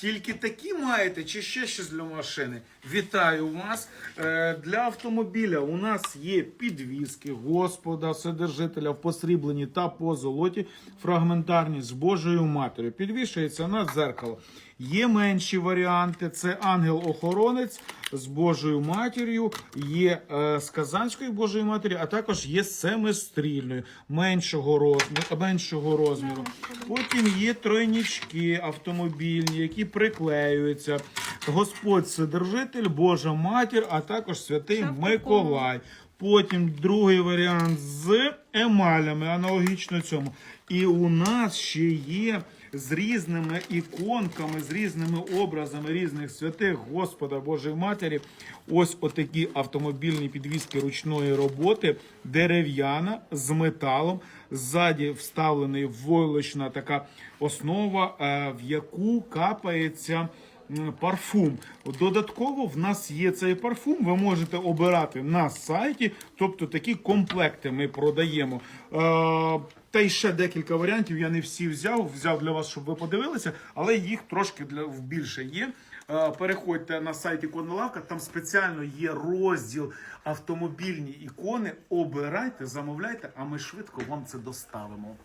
Тільки такі маєте, чи ще щось для машини? Вітаю вас. Е, Для автомобіля у нас є підвіски Господа, Вседержителя в посрібленні та по золоті, фрагментарні з Божою матір'ю. Підвішується на дзеркало. Є менші варіанти: це ангел-охоронець з Божою матір'ю, є е, з Казанською Божою матір'ю, а також є семистрільною меншого розміру, меншого розміру. Потім є тройнічки автомобільні, які приклеюються. Господь Вседержитель, Божа матір, а також святий Миколай. Потім другий варіант з емалями, аналогічно цьому. І у нас ще є з різними іконками, з різними образами різних святих Господа Божої Матері. Ось отакі автомобільні підвіски ручної роботи, дерев'яна з металом. Ззаді вставлений войлочна така основа, е, в яку капається парфум. Додатково в нас є цей парфум. Ви можете обирати на сайті. Тобто такі комплекти ми продаємо. Е, та й ще декілька варіантів. Я не всі взяв. Взяв для вас, щоб ви подивилися, але їх трошки для більше є. Е, Переходьте на сайт Іконна Лавка, там спеціально є розділ автомобільні ікони. Обирайте, замовляйте, а ми швидко вам це доставимо.